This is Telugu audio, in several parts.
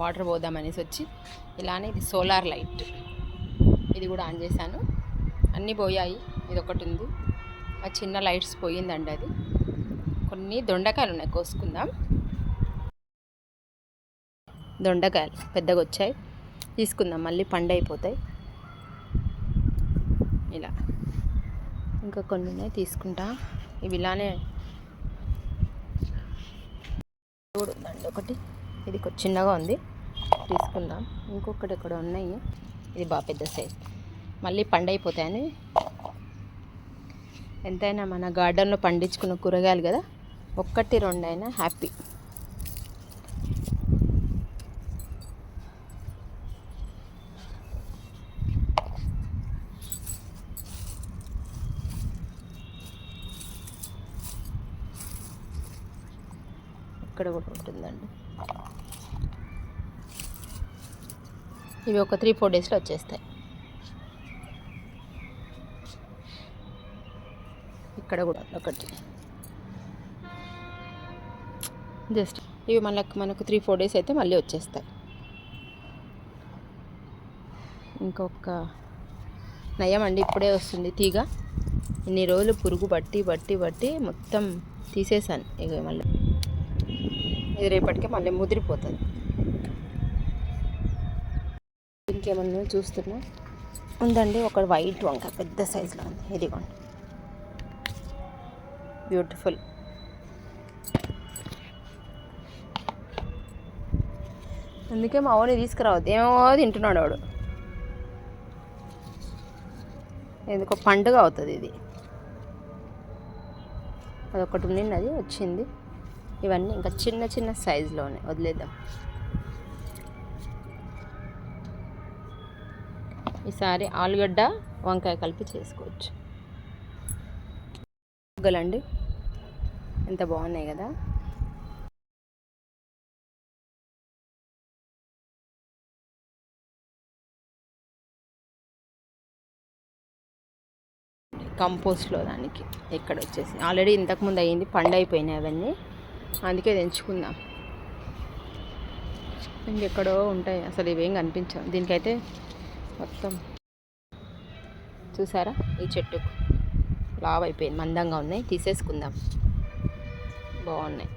వాటర్ పోదామనేసి వచ్చి ఇలానే ఇది సోలార్ లైట్. ఇది కూడా ఆన్ చేశాను. అన్నీ పోయాయి. ఇది ఒకటి ఉంది. ఆ చిన్న లైట్స్ పోయిందండి అది. కొన్ని దొండకాయలు ఉన్నాయి. కోసుకుందాం. దొండకాయలు పెద్దగా వచ్చాయి. తీసుకుందాం. మళ్ళీ పండైపోతాయి ఇలా. ఇంకా కొన్ని ఉన్నాయి. తీసుకుంటా. ఇవి ఇలానే. ఉందండి ఒకటి. ఇది చిన్నగా ఉంది. తీసుకుందాం. ఇంకొకటి ఇక్కడ ఉన్నాయి. ఇది బాగా పెద్ద సైజ్. మళ్ళీ పండైపోతాయని. ఎంతైనా మన గార్డెన్లో పండించుకున్న కూరగాయలు కదా ఒక్కటి రెండైనా హ్యాపీ. ఇక్కడ కూడా ఉంటుందండి. ఇవి ఒక త్రీ ఫోర్ డేస్లో వచ్చేస్తాయి. ఇక్కడ కూడా ఒకటి. జస్ట్ ఇవి మనకు మనకు త్రీ ఫోర్ డేస్ అయితే మళ్ళీ వచ్చేస్తాయి. ఇంకొక నయం అండి ఇప్పుడే వస్తుంది తీగ. ఇన్ని రోజులు పురుగు బట్టి బట్టి బట్టి మొత్తం తీసేసాను ఇక మళ్ళీ. ఇది రేపటికే మళ్ళీ ముదిరిపోతుంది. ఇంకేమన్నా చూస్తున్నా? ఉందండి ఒక వైట్ వంక పెద్ద సైజులో ఉంది. ఇదిగోండి బ్యూటిఫుల్ అందుకే మా వాడిని తీసుకురావద్దు. ఏమో తింటున్నాడు వాడు. ఎందుకో పండుగ అవుతుంది ఇది. అదొకటి ఉండింది అది వచ్చింది. ఇవన్నీ ఇంకా చిన్న చిన్న సైజులోనే వదిలేద్దాం. ఈసారి ఆలుగడ్డ వంకాయ కలిపి చేసుకోవచ్చు. ముగ్గలండి. ఎంత బాగున్నాయి కదా. కంపోస్ట్లో దానికి ఎక్కడ వచ్చేసి ఆల్రెడీ ఇంతకుముందు అయ్యింది పండు అయిపోయినాయి అవన్నీ. అందుకే తెంచుకుందాం ఇంకెక్కడో ఉంటాయి. అసలు ఇవేం కనిపించవు. దీనికైతే మొత్తం చూసారా? ఈ చెట్టుకు లావ్ అయిపోయింది మందంగా ఉన్నాయి. తీసేసుకుందాం. బాగున్నాయి.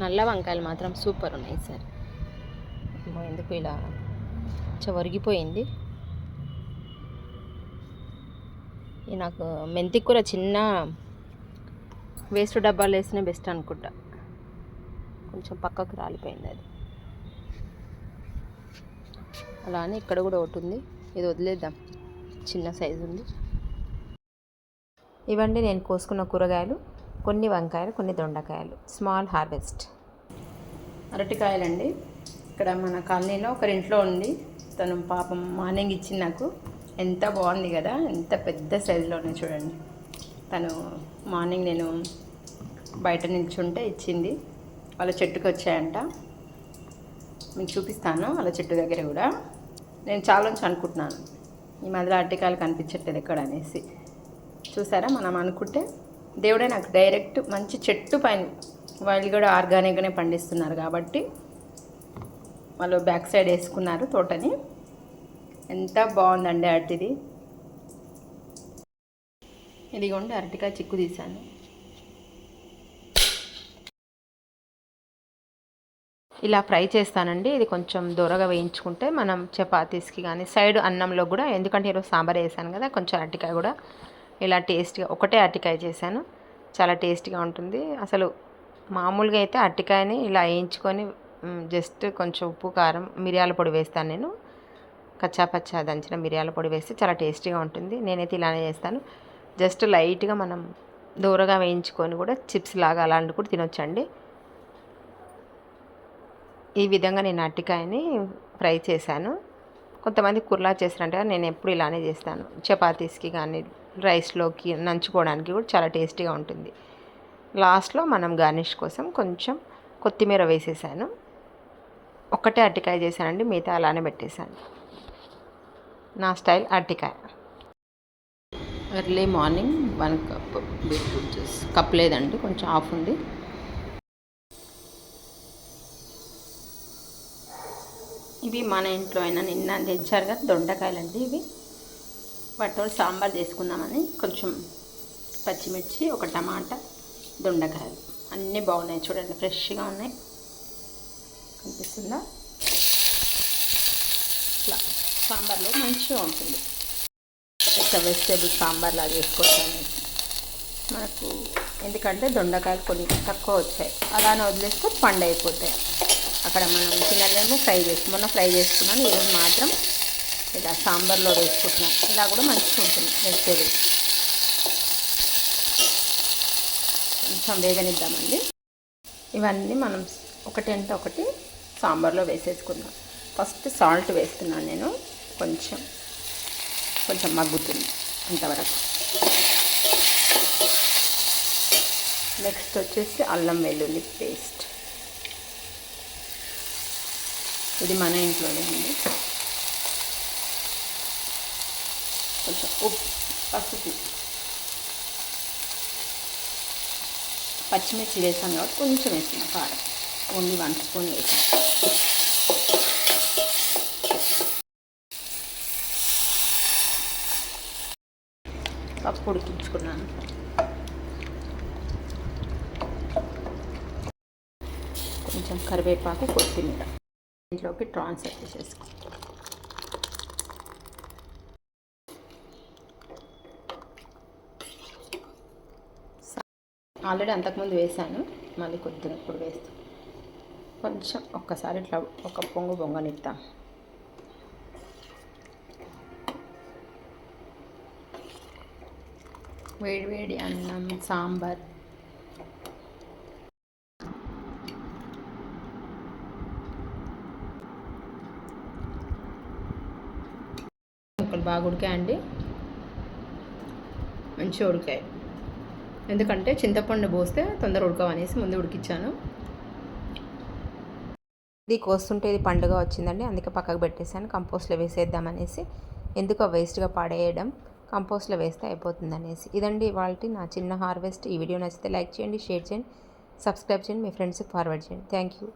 నల్ల వంకాయలు మాత్రం సూపర్ ఉన్నాయి సార్. ఎందుకు ఇలా ఒరిగిపోయింది నాకు మెంతి కూర చిన్న వేస్ట్ డబ్బాలు వేసిన బెస్ట్ అనుకుంటా. కొంచెం పక్కకు రాలిపోయింది అది. అలానే ఇక్కడ కూడా ఒకటి ఉంది. ఇది వదిలేద్దాం. చిన్న సైజు ఉంది. ఇవండి నేను కోసుకున్న కూరగాయలు. కొన్ని వంకాయలు కొన్ని దొండకాయలు. Small harvest. అరటికాయలండి. ఇక్కడ మన కాలనీలో ఒకరింట్లో ఉంది. తను పాపం మార్నింగ్ ఇచ్చింది నాకు. ఎంత బాగుంది కదా. ఎంత పెద్ద సైజులోనే చూడండి. తను మార్నింగ్ నేను బయట నిల్చుంటే ఇచ్చింది. వాళ్ళ చెట్టుకి వచ్చాయంట. మీకు చూపిస్తాను. వాళ్ళ చెట్టు దగ్గర కూడా. నేను చాలా నుంచి అనుకుంటున్నాను. ఈ మధ్యలో అరటికాయలు కనిపించట్లేదు ఎక్కడ అనేసి. చూసారా? మనం అనుకుంటే దేవుడే నాకు డైరెక్ట్ మంచి చెట్టు పైన వాళ్ళు కూడా ఆర్గానిక్గానే పండిస్తున్నారు కాబట్టి వాళ్ళు బ్యాక్ సైడ్ వేసుకున్నారు తోటని. ఎంత బాగుందండి అరటిది ఇదిగోండి అరటికాయ చిక్కు తీశాను. ఇలా ఫ్రై చేస్తానండి. ఇది కొంచెం దూరగా వేయించుకుంటే మనం చపాతీస్కి కానీ సైడ్ అన్నంలో కూడా ఎందుకంటే ఈరోజు సాంబార్ వేసాను కదా కొంచెం అరటికాయ కూడా ఇలా టేస్ట్గా ఒకటే అరటికాయ చేశాను. చాలా టేస్టీగా ఉంటుంది. అసలు మామూలుగా అయితే అరటికాయని ఇలా వేయించుకొని జస్ట్ కొంచెం ఉప్పు కారం మిరియాల పొడి వేస్తాను నేను. కచ్చాపచ్చా దంచిన మిరియాల పొడి వేస్తే చాలా టేస్టీగా ఉంటుంది. నేనైతే ఇలానే చేస్తాను. జస్ట్ లైట్గా మనం దూరగా వేయించుకొని కూడా చిప్స్ లాగా అలాంటి కూడా తినొచ్చండి. ఈ విధంగా నేను అరటికాయని ఫ్రై చేశాను. కొంతమంది కుర్లా చేస్తారంటే నేను ఎప్పుడు ఇలానే చేస్తాను. చపాతీస్కి కానీ రైస్లోకి నంచుకోవడానికి కూడా చాలా టేస్టీగా ఉంటుంది. లాస్ట్లో మనం గార్నిష్ కోసం కొంచెం కొత్తిమీర వేసేసాను. ఒక్కటే అరటికాయ చేశానండి మిగతా అలానే పెట్టేశాను. నా స్టైల్ అరటికాయ. Early morning one cup beetroot juice. Cup లేదండి కొంచెం ఆఫ్ ఉంది. ఇవి మన ఇంట్లో అయినా నిన్న తెచ్చారు కదా దొండకాయలు అండి ఇవి. వాటితో సాంబార్ చేసుకుందామని కొంచెం పచ్చిమిర్చి ఒక టమాటా దొండకాయలు. అన్నీ బాగున్నాయి. చూడండి ఫ్రెష్గా ఉన్నాయి. కనిపిస్తుందా? ఇట్లా సాంబార్లో మంచిగా ఉంటుంది. ఒక వెజిటేబుల్ సాంబార్లా లాగా చేసుకోవచ్చు మనకు ఎందుకంటే దొండకాయలు కొన్ని తక్కువ వచ్చాయి. అలానే వదిలేస్తే పండు అయిపోతాయి. అక్కడ మనం తినలేము ఫ్రై చేసుకున్నాం ఫ్రై చేసుకున్నాను. ఈరోజు మాత్రం ఇలా సాంబార్లో వేసుకుంటున్నాను ఇలా కూడా మంచిగా ఉంటుంది వెజిటేబుల్ కొంచెం వేగనిద్దామండి. ఇవన్నీ మనం ఒకటి అంటే ఒకటి సాంబార్లో వేసేసుకుందాం. ఫస్ట్ సాల్ట్ వేస్తున్నాను నేను. కొంచెం కొంచెం మగ్గుతుంది అంతవరకు. నెక్స్ట్ వచ్చేసి అల్లం వెల్లుల్లి పేస్ట్. ఇది మన ఇంట్లోనే అండి కొంచెం. ఉప్పు. పసుపు పచ్చిమిర్చి వేసాను కాబట్టి కొంచెం వేసిన కారం. ఓన్లీ వన్ స్పూన్ వేసాను. పప్పు ఉడికించుకున్నాను. కొంచెం కరివేపాకు కొత్తిమీర. ఇంట్లోకి ట్రాన్స్ఫర్ చేసేసుకో. ఆల్రెడీ అంతకుముందు వేసాను మళ్ళీ కొద్దిగా ఇప్పుడు వేస్తాను కొంచెం ఒక్కసారి ఇట్లా ఒక పొంగు పొంగనిద్దాం. వేడి వేడి అన్నం సాంబార్. ముక్కలు బాగా ఉడికాయండి మంచిగా ఉడికాయి. ఎందుకంటే చింతపండు పోస్తే తొందర ఉడకవనేసి ముందు ఉడికిచ్చాను. ఇది కోస్తుంటే ఇది పండుగ వచ్చిందండి అందుకే పక్కకు పెట్టేశాను. కంపోస్ట్లో వేసేద్దామనేసి ఎందుకో వేస్ట్గా పాడేయడం కంపోస్ట్లో వేస్తే అయిపోతుంది అనేసి ఇదండి వాళ్ళకి నా చిన్న హార్వెస్ట్. ఈ వీడియో నచ్చితే లైక్ చేయండి షేర్ చేయండి సబ్స్క్రైబ్ చేయండి మీ ఫ్రెండ్స్కి ఫార్వర్డ్ చేయండి. Thank you.